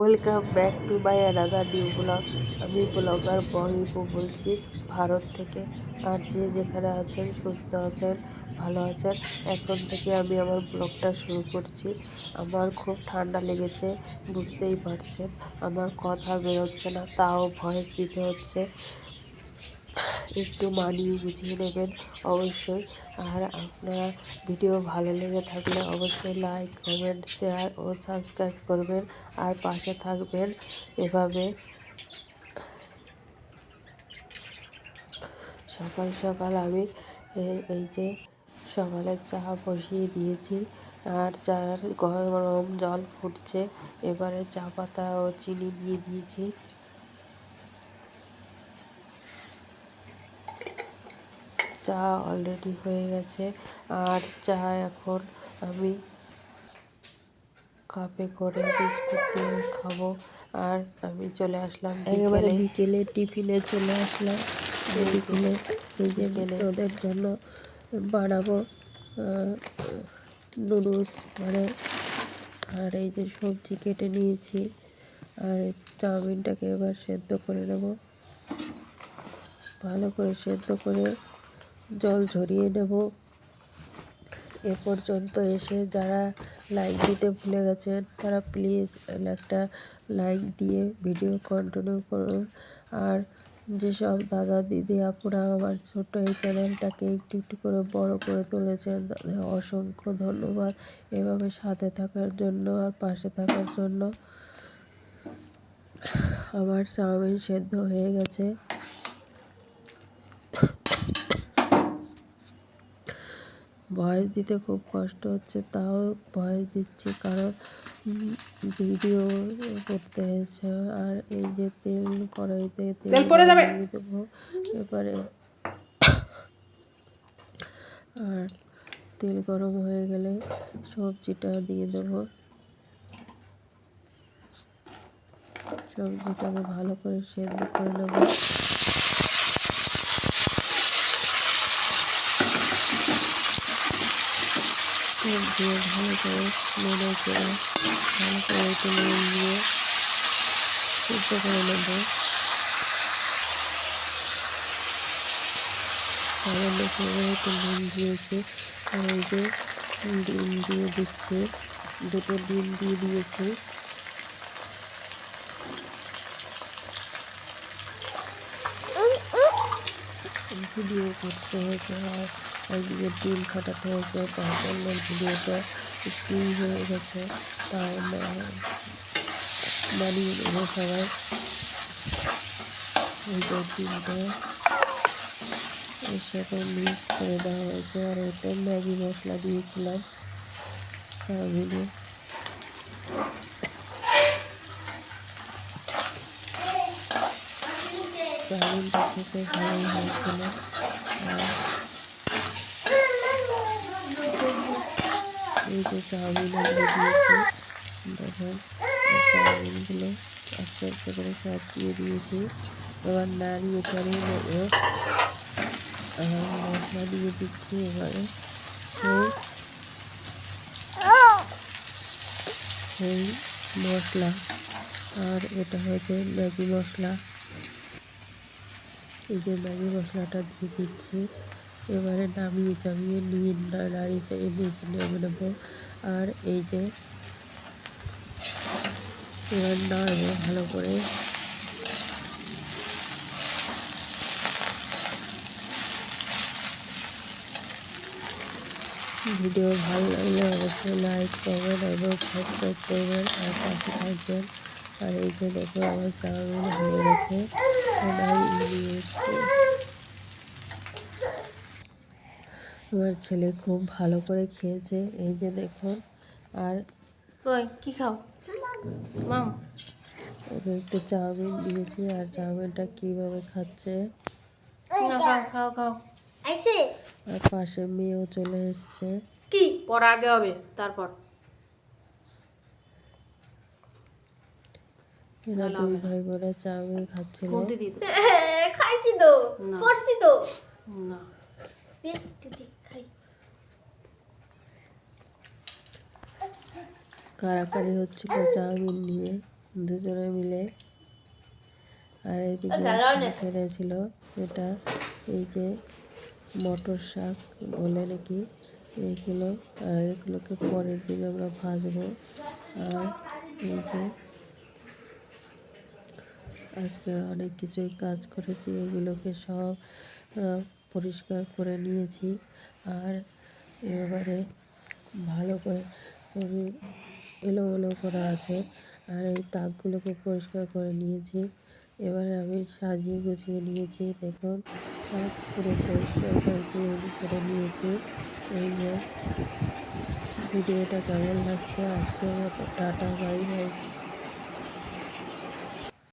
Welcome back to by another new blog. আমি blogger বহিব বলছি, ভারত থেকে। আর যে যেখানে আছেন, সুস্থ আছেন, ভালো আছেন, এখন থেকে আমি আমার ব্লগটা শুরু করছি। আমার খুব ঠান্ডা লেগেছে, বুঝতেই পারছেন। আমার কথা বেরোচ্ছে না, তাও ভয়েস দিতে হচ্ছে। একটু মানিয়ে গুছিয়ে নেবেন অবশ্যই। আর আপনারা ভিডিও ভালো লেগে থাকলে অবশ্যই লাইক কমেন্ট শেয়ার ও সাবস্ক্রাইব করবেন। আর পাশে থাকবেন এভাবে। সকাল সকাল আমি এই- যে সকালে চা বসিয়ে দিয়েছি। আর চার গরম জল ফুটছে, এবারে চা পাতা ও চিনি দিয়ে দিয়েছি। চা অলরেডি হয়ে গেছে। আর চা এখন আমি কাপে করে বিস্কুট দিয়ে খাব। আর আমি চলে আসলাম একেবারে বিকেলে। টিফিনে চলে আসলাম। বিকেলে এই যে গেলে ওদের জন্য বানাবো নুডলস মানে আর এই যে সবজি কেটে নিয়েছি। আর চাউমিনটাকে এবার সেদ্ধ করে নেব। ভালো করে সেদ্ধ করে জল ঝরিয়ে নেব। এ পর্যন্ত এসে যারা লাইক দিতে ভুলে গেছেন, তারা প্লিজ একটা লাইক দিয়ে ভিডিও কন্টিনিউ করুন। আর যেসব দাদা, দিদি, আপুরা আমার ছোট্ট এই চ্যানেলটাকে একটু একটু করে বড় করে তুলেছেন অসংখ্য ধন্যবাদ। এভাবে সাথে থাকার জন্য আর পাশে থাকার জন্য আমার চাউমিন সেদ্ধ হয়ে গেছে। ভয়েস দিতে খুব কষ্ট হচ্ছে তাও ভয়েস দিচ্ছি কারণ ভিডিও করতে হয়েছে আর এই যে তেল কড়াইতে তেল পড়ে যাবে। এবারে। আর তেল গরম হয়ে গেলে সবজিটা দিয়ে দেবো। সবজিটাকে ভালো করে সেদ্ধ করে নেব। তেল দিয়ে ভালো করে নেড়ে চেড়ে ভালো করে একটু নুন দিয়ে সিদ্ধ করে নেব। সামান্য করে একটু নুন দিয়েছি আর এই যে ডিম দিয়ে দিচ্ছি দুটো ডিম দিয়ে দিয়েছি। ভিডিও করতে হয়েছে আর একদিকে ডিম ফাটাতে হয়েছে তার জন্য ভিডিওটা স্ক্রিন হয়ে গেছে তাই মানিয়ে নেব সবাই এই যে ডিমটা এর সাথে মিক্স করে দেওয়া হয়েছে আর ওটা ম্যাগি মশলা দিয়েছিলাম চাউমিনে চাউমিনটা খেতে ভালোই হয়েছিল আর এই যে চাউমিন আমরা দিয়েছি। দেখেন চাউমিনগুলো আস্তে আস্তে করে সব দিয়ে দিয়েছি। এবার নাড়িয়ে চাড়িয়ে মশলা দিয়ে দিচ্ছি এবারে। সেই মশলা। আর এটা হয়েছে ম্যাগি মশলা। এই যে ম্যাগি মশলাটা দিয়ে দিচ্ছি। এবারে নামিয়ে চামিয়ে নিয়ে নাড়িয়ে চাড়িয়ে নিচে নেমে নেব আর এই যে এবার নাড়বো ভালো করে ভিডিও ভালো লাগলে অবশ্যই লাইক করবেন এবং সাবস্ক্রাইব করবেন। আর পাশে থাকবেন। আর এই যে দেখো আমার চাউমিন হয়ে গেছে। আমি আমার ছেলে খুব ভালো করে খেয়েছে এই যে দেখুন। আর কই কি খাও? মাম। ওকে একটু চাউমিন দিয়েছি আর চাউমিনটা কীভাবে খাচ্ছে? খাও খাও খাও। আর পাশে মেয়েও চলে এসছে। কি? পর আগে হবে তারপর। এরা দুই ভাই বোনে চাউমিন খাচ্ছিল। খাইছি তো পড়ছি তো। না। কারাকারি হচ্ছিল চাউমিন নিয়ে দুজনে মিলে। আর এইদিকে এনেছিল এটা এই যে মটর শাক বলে নাকি এইগুলো আর এগুলোকে পরের দিন আমরা ভাজবো। আর এই যে আজকে অনেক কিছুই কাজ করেছি এগুলোকে সব পরিষ্কার করে নিয়েছি। আর এবারে ভালো করে এলোমেলো করা আছে। আর এই তাকগুলোকে পরিষ্কার করে নিয়েছি। এবারে আমি সাজিয়ে গুছিয়ে নিয়েছি, দেখুন। পুরো পরিষ্কার করে নিয়েছি। এই যে, ভিডিওটা কেমন লাগছে? আজকে টাটা বাই।